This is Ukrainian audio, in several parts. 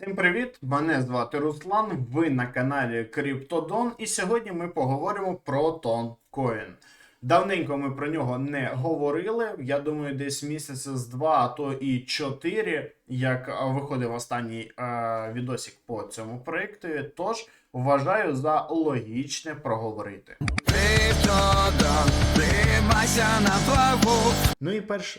Всім привіт! Мене звати Руслан. Ви на каналі Криптодон, і сьогодні ми поговоримо про Тонкоін. Давненько ми про нього не говорили. Я думаю, десь місяця з два, а то і чотири, як виходив останній е, відосик по цьому проєкту. Тож вважаю за логічне проговорити. Криптодон, на плаву. Ну і перш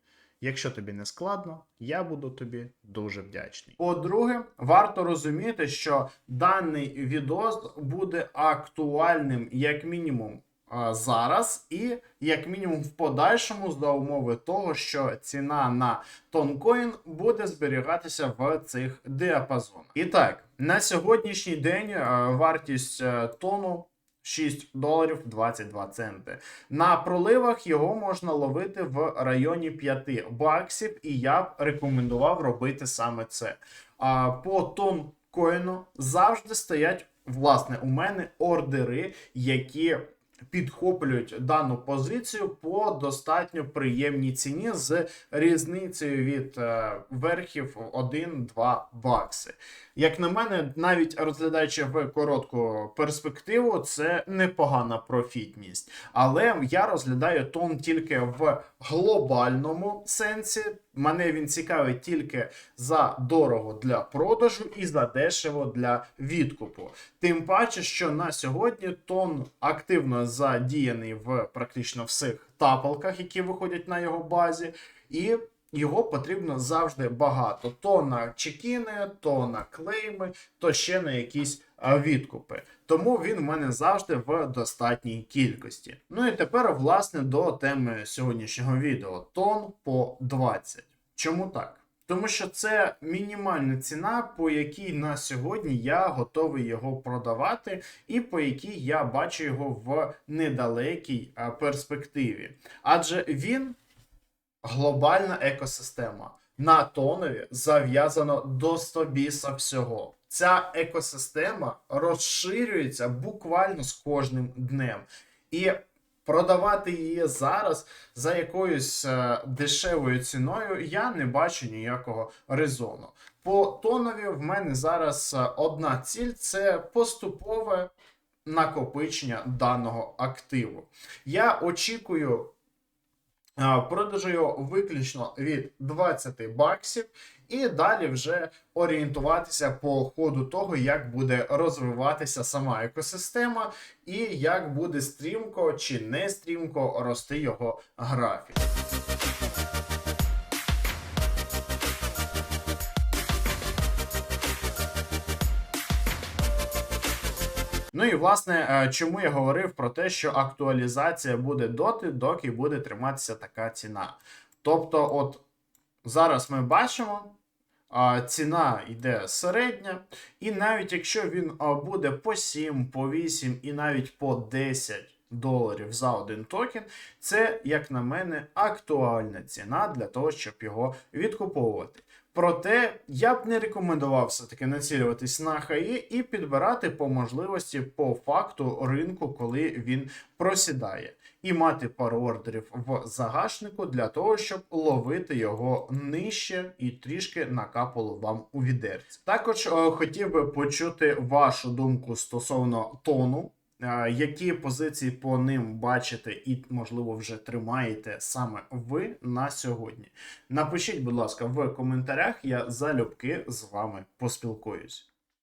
Якщо тобі не складно, я буду тобі дуже вдячний. По-друге, варто розуміти, що даний відос буде актуальним як мінімум зараз, і як мінімум в подальшому за умови того, що ціна на тонкоін буде зберігатися в цих діапазонах. І так, на сьогоднішній день вартість е, тону 6 доларів 22 центи. На проливах його можна ловити в районі 5 баксів, і я б рекомендував робити саме це. А по тонкоїну завжди стоять, власне, у мене ордери, які підхоплюють дану позицію по достатньо приємній ціні з різницею від е, верхів 1-2 бакси. Як на мене, навіть розглядаючи в коротку перспективу, це непогана профітність. Але я розглядаю тон тільки в глобальному сенсі. Мене він цікавить тільки за дорого для продажу і за дешево для відкупу. Тим паче, що на сьогодні тон активно задіяний в практично всіх тапалках, які виходять на його базі, і його потрібно завжди багато. То на чекіни, то на клейми, то ще на якісь відкупи. Тому він в мене завжди в достатній кількості. Ну і тепер, власне, до теми сьогоднішнього відео: тон по 20. Чому так? Тому що це мінімальна ціна, по якій на сьогодні я готовий його продавати, і по якій я бачу його в недалекій перспективі. Адже він глобальна екосистема. На тонові зав'язано до 100 біса всього. Ця екосистема розширюється буквально з кожним днем. І продавати її зараз за якоюсь е, дешевою ціною я не бачу ніякого резону. По тонові в мене зараз е, одна ціль це поступове накопичення даного активу. Я очікую. Продажу його виключно від 20 баксів, і далі вже орієнтуватися по ходу того, як буде розвиватися сама екосистема, і як буде стрімко чи не стрімко рости його графік. Ну і власне, е, чому я говорив про те, що актуалізація буде доти, доки буде триматися така ціна. Тобто, от зараз ми бачимо, ціна йде середня, і навіть якщо він буде по 7, по 8 і навіть по 10 доларів за один токен, це, як на мене, актуальна ціна для того, щоб його відкуповувати. Проте я б не рекомендував все-таки націлюватись на ХАІ і підбирати по можливості по факту ринку, коли він просідає, і мати пару ордерів в загашнику для того, щоб ловити його нижче і трішки накапало вам у відерці. Також е, хотів би почути вашу думку стосовно тону. Які позиції по ним бачите і, можливо, вже тримаєте саме ви на сьогодні? Напишіть, будь ласка, в коментарях, я залюбки з вами поспілкуюсь.